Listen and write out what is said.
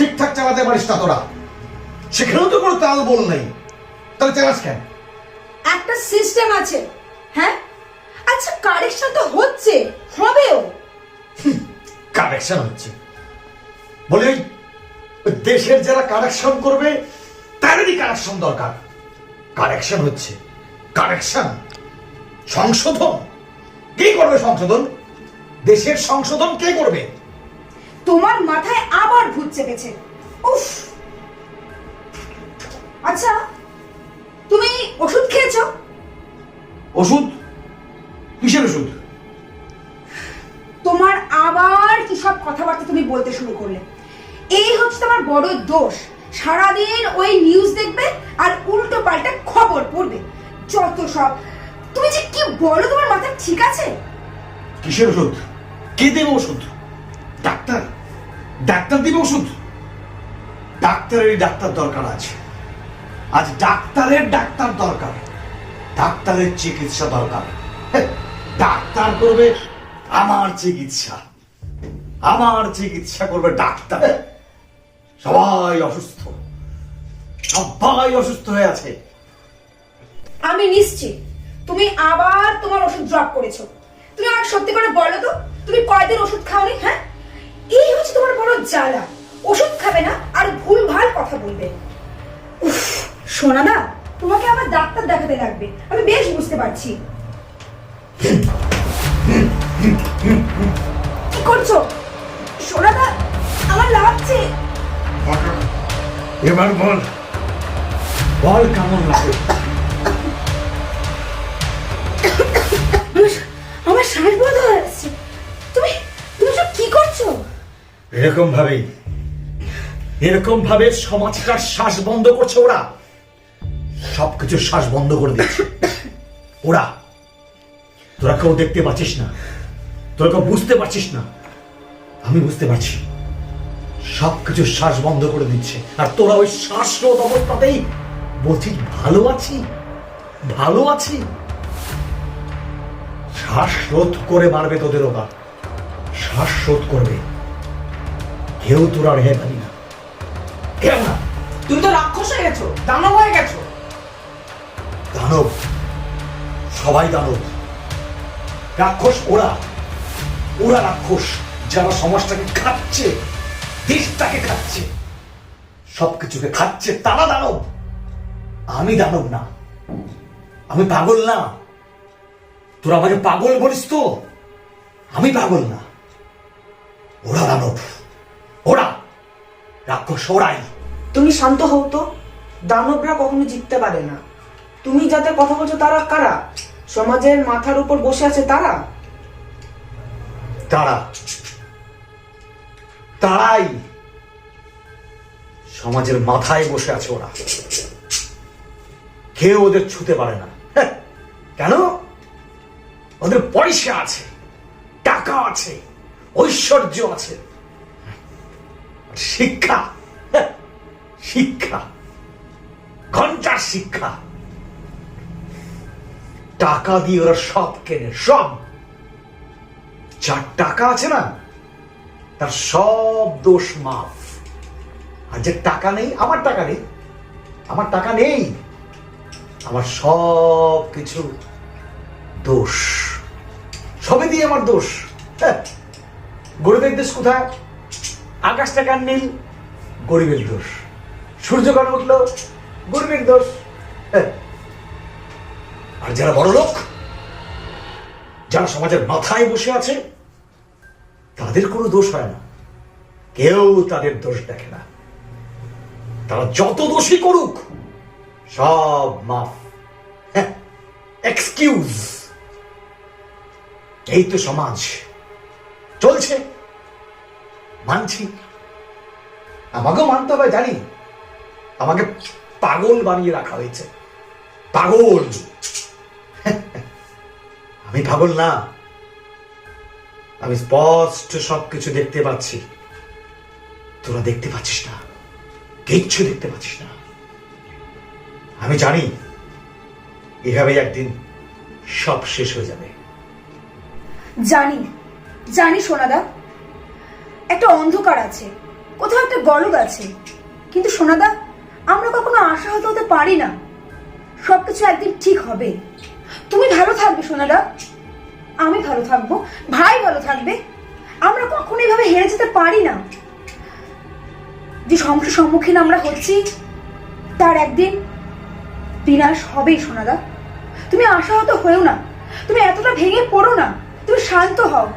ঠিকঠাক চালাতে পারিস না তোরা। সেখানেও তো কোনো তাল বল নেই। তাহলে চালাস কেন? একটা সিস্টেম আছে হ্যাঁ? আচ্ছা কারেকশন তো হচ্ছে হবেও। কারেকশন হচ্ছে। বলে ওই দেশের যারা কারেকশন করবে তাদেরই কারেকশন দরকার। কারেকশন হচ্ছে। কারেকশন। সংশোধন। কে করবে সংশোধন? দেশের সংশোধন কে করবে? তোমার মাথায় আবার ভূত চেপেছে। উফ! আচ্ছা তুমি ওষুধ খেয়েছো? ওষুধ? কিসের ওষুধ? তোমার আবার কি সব কথাবার্তা তুমি বলতে শুরু করলে? এই হচ্ছে তোমার বড় দোষ। সারাদিন ওই নিউজ দেখবে আর উল্টো পাল্টা খবর পড়বে। যত সব তুমি যে কি বলো তোমার মাথা ঠিক আছে? কিসের ওষুধ? কে দেবে ওষুধ? ডাক্তার ডাক্তার দিবে ওষুধ। ডাক্তারেরই ডাক্তার দরকার আছে আজ ডাক্তারের ডাক্তার দরকার, ডাক্তারের চিকিৎসা দরকার। ডাক্তার করবে আমার চিকিৎসা। আমার চিকিৎসা করবে ডাক্তার। সবাই অসুস্থ সবাই অসুস্থ হয়ে আছে। আমি নিশ্চিত, তুমি আবার তোমার ওষুধ ড্রপ করেছ। তুমি আমাকে সত্যি করে বলো তো, তুমি কয়দিন ওষুধ খাওনি হ্যাঁ? এই হচ্ছে তোমার বড় জ্বালা। ওষুধ খাবে না আর ভুল ভালো কথা বলবে। উফ, সোনা না তোমাকে আবার ডাক্তার দেখাতে লাগবে। আমি বেশ বুঝতে পারছি। কি করছ? সোনা দা আমার লাগছে। এবার বল। বল কেমন লাগে এরকম ভাবে এরকম ভাবে সমাজটার শ্বাস বন্ধ করছে ওরা। সবকিছু শ্বাস বন্ধ করে দিচ্ছে। ওরা, তোরা কেউ দেখতে পাচ্ছিস না। তোরা কেউ বুঝতে পারছিস না। আমি বুঝতে পারছি। সবকিছু শ্বাস বন্ধ করে দিচ্ছে। আর তোরা ওই শ্বাসরোধ অবস্থাতেই বলছিস, ভালো আছি ভালো আছি। শ্বাসরোধ করে মারবে তোদের ওরা। শ্বাসরোধ করবে। কেউ তোরা রেহে পাবি না। কেউ না তুমি তো রাক্ষস হয়ে গেছো দানব হয়ে গেছো। দানব সবাই দানব। রাক্ষস ওরা ওরা রাক্ষস যারা সমাজটাকে খাচ্ছে দেশটাকে খাচ্ছে সবকিছুকে খাচ্ছে তারা দানব। আমি দানব না। আমি পাগল না। তোরা আমাকে পাগল বলিস তো? আমি পাগল না। ওরা দানব। ওরা রাক্ষস ওরাই। তুমি শান্ত হও তো। দানবরা কখনো জিততে পারে না। তুমি যাতে কথা বলছো তারা কারা? সমাজের মাথার উপর বসে আছে তারা? তারা তারাই। সমাজের মাথায় বসে আছে ওরা। কেউ ওদের ছুতে পারে না। হ্যাঁ, কেন? ওদের পয়সা আছে টাকা আছে ঐশ্বর্য আছে। শিক্ষা। হ্যাঁ, শিক্ষা। ঘণ্টার শিক্ষা। টাকা দিয়ে ওরা সব কেনে সব। যার টাকা আছে না তার সব দোষ মাফ। আর যে টাকা নেই আমার টাকা নেই। আমার টাকা নেই। আমার সব কিছু দোষ। সবে দিয়ে আমার দোষ। হ্যাঁ। গরিবের দেশ কোথায়? আকাশটা কান নীল? গরিবের দোষ। সূর্য কান উঠল? গরিবের দোষ। হ্যাঁ। আর যারা বড় লোক, যারা সমাজের মাথায় বসে আছে, তাদের কোনো দোষ হয় না। কেউ তাদের দোষ দেখে না। তারা যত দোষই করুক, সব মাফ। এক্সকিউজ এই তো সমাজ। চলছে। মানছি। আমাকেও মানতে হবে, জানি। আমাকে পাগল বানিয়ে রাখা হয়েছে। পাগল। আমি পাগল না। আমি স্পষ্ট সবকিছু দেখতে পাচ্ছি। তোরা দেখতে পাচ্ছিস না। কিচ্ছু দেখতে পাচ্ছিস না। আমি জানি, এভাবেই একদিন সব শেষ হয়ে যাবে। জানি। জানি, সোনাদা। একটা অন্ধকার আছে। কোথাও একটা গলদ আছে। কিন্তু সোনাদা, আমরা কখনো আশাহত হতে পারি না। সবকিছু একদিন ঠিক হবে। তুমি ভালো থাকবে, সোনাদা। আমি ভালো থাকব। ভাই ভালো থাকবে। আমরা কখনো এভাবে হেরে যেতে পারি না। যে সমস্যার সম্মুখীন আমরা হচ্ছি, তার একদিন বিনাশ হবেই, সোনাদা। তুমি আশাহত হয়েও না। তুমি এতটা ভেঙে পড়ো না। তুমি শান্ত হও।